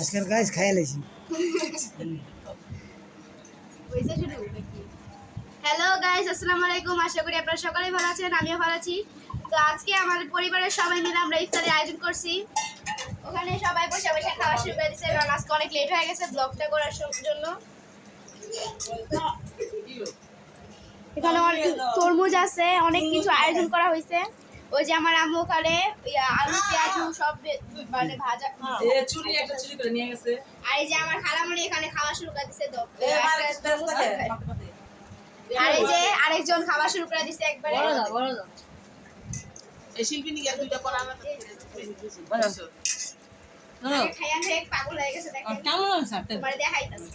আজকের গাছ খাইয়া লাইছি। হ্যালো গাইস আসসালামু আলাইকুম। আশা করি আপনারা সকলেই ভালো আছেন, আমিও ভালো আছি। তো আজকে আমাদের পরিবারের সবাই মিলে আমরা ইফতারের আয়োজন করছি। ওখানে সবাই বসে বসে খাওয়া শুরু করে দিচ্ছে কারণ আজকে অনেক লেট হয়ে গেছে ব্লগটা করার জন্য। এখানে অনেক তরমুজ আছে, অনেক কিছু আয়োজন করা হয়েছে। ওই যে আমার আম্মু ওখানে আলু পেঁয়াজ সব মানে ভাজা এ চুরি একটা চুরি করে নিয়ে গেছে। আর এই যে আমার খালামণি এখানে খাওয়া শুরু করে দিচ্ছে তো। আর এই যে আরেকজন খাওয়া শুরু করে দিচ্ছে একবারে। বড় দা বড় এই শিল্পী নিয়ে দুইটা পড়া আমার খাইয়া খেয়ে পাগল হয়ে গেছে দেখেন। কেমন আছে তোমার দেখাইতাছে।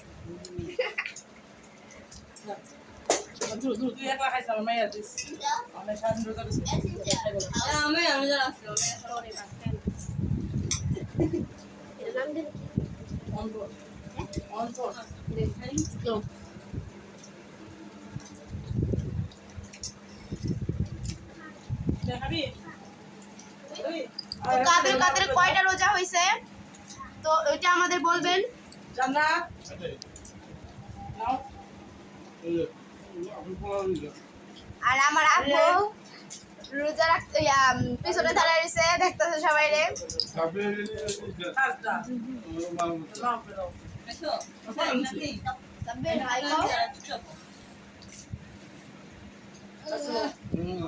কাদের কাদের কয়টা রোজা হয়েছে তো ওইটা আমাদের বলবেন। জান্নাত। নাও আর আমার আপু রোজা রাখতে পিছনে দাঁড়ায় রয়েছে দেখতেছে সবাই রে।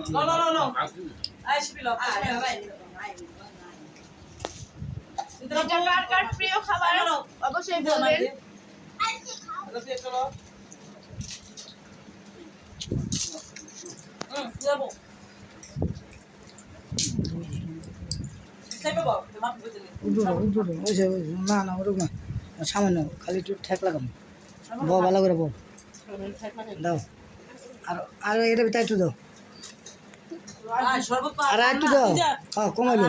No, no, no, no. প্রিয় খাবার অবশ্যই বলবেন চলো হুম যাব সেবে বাবা মাপ বুঝে নে না, ওরকম সামান্য খালি একটু ঠেক লাগাম বউ ভালো করে বউ দাও আর আর এটা ভিতরে একটু দাও আর একটু দাও হ্যাঁ কমাইলো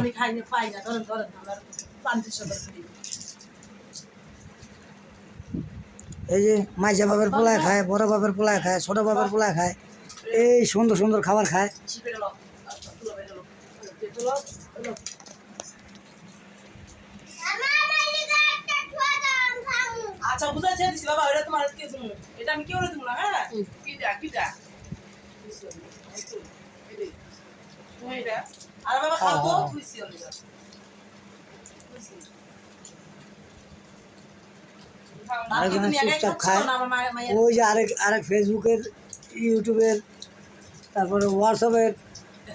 এই যে মাইজা বাবার পোলায় খায় বড় বাবার পোলায় খায় ছোট বাবার পোলায় খায় এই সুন্দর সুন্দর খাবার খায়। আচ্ছা বুঝাচ্ছি দিছি বাবা এটা তোমার কি তুমি। এটা আমি কি করে দিব না? হ্যাঁ? কিটা কিটা আর বাবা খাও। তো খুশি হলো আরেকজনে চুপচাপ খায়। ওই যে আরেক আরেক ফেসবুকের ইউটিউবের তারপরে হোয়াটসঅ্যাপের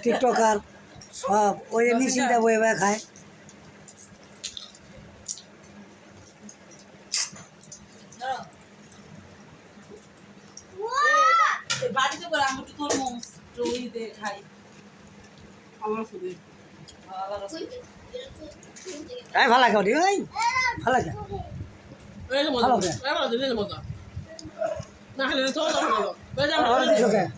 টিকটকার সব ওই যে নিশ্চিন্তা বয়ে বয়ে খায়। বাড়িতে করে আমি একটু তরমুজ একটু ওই দিয়ে খাই। আমার খুবই। ভালো তাই ভালো খাও ঠিক ওই ভালো খা ভালো খা ভালো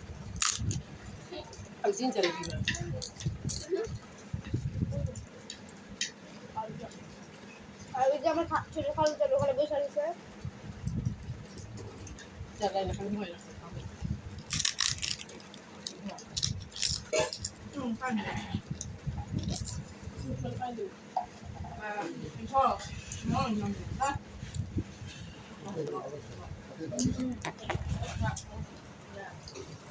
Alzin jalebi. আর ওই যে আমার ছোট খালু তার ওখানে বসে আছে। জায়গায় না কেন হয় না হুম পানি। পানি। আহ চল মন মন হ্যাঁ Thank you.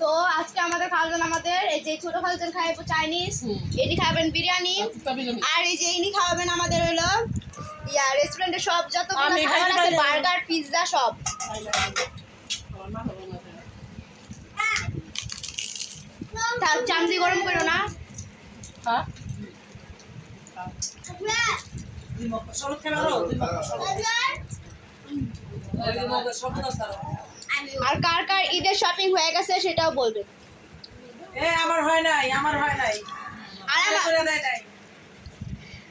তো আজকে আমাদের খাওয়াবেন আমাদের এই যে ছোট খাওয়াবেন খাইবো চাইনিজ এটি খাবেন বিরিয়ানি আর এই যে ইনি খাওয়াবেন আমাদের হলো ইয়া রেস্টুরেন্টে সব যত খাবার আছে বার্গার পিৎজা সব। তার চামড়ি গরম করো না। হ্যাঁ? আর কার কার ঈদের শপিং হয়ে গেছে সেটাও বলবেন এ আমার হয় নাই আমার হয় নাই।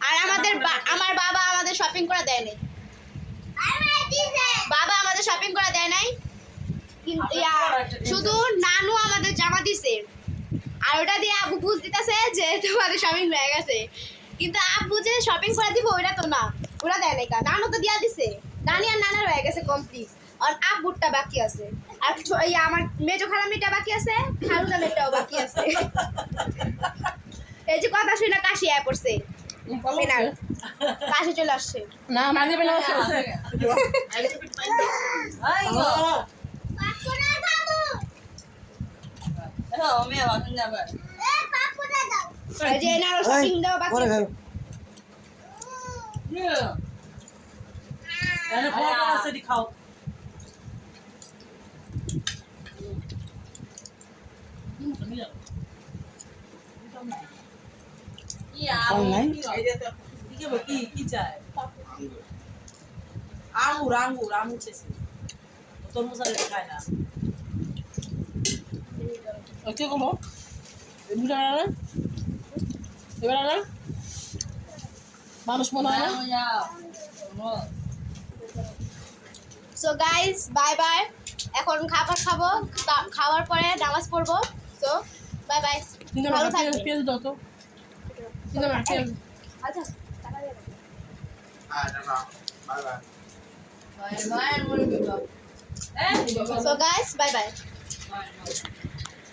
আর আমাদের আমার বাবা আমাদের শপিং করে দেয় নাই। বাবা আমাদের শপিং করে দেয় নাই। শুধু নানু আমাদের জামা দিছে। আর ওটা দিয়ে আপু বুঝ দিতেছে যে তোমাদের শপিং হয়ে গেছে কিন্তু আব্বু যে শপিং করে দিব ওটা তো না ওরা দেয় নাই কা নানু তো দিয়া দিছে নানি আর নানার হয়ে গেছে কমপ্লিট আর আব্বুরটা বাকি আছে আর ইয়া, আমার মেজো খালামিটা বাকি আছে খালু দামেরটাও বাকি আছে এই যে কথা শুনে কাশি আয় পড়ছে কাশি চলে আসছে না মাঝে বেলা আছে এই যে এনারও শপিং দেওয়া বাকি পরে আছে। খাব আছে খাও খাও নাই কি কি চায় আঙ্গুর আঙ্গুর আঙ্গুর চেয়েছে তরমুজ আর খায় না কে কমো। এমনি না? এবার না মানুষ মনে হয় না? সো গাইস বাই বাই এখন খাবার খাব খাওয়ার পরে নামাজ পড়ব। সো বাই বাই ভালো থাকবেন পেঁয়াজ দাও তো। আচ্ছা দিয়ে দাও। Bye bye. So guys, bye bye. Bye bye.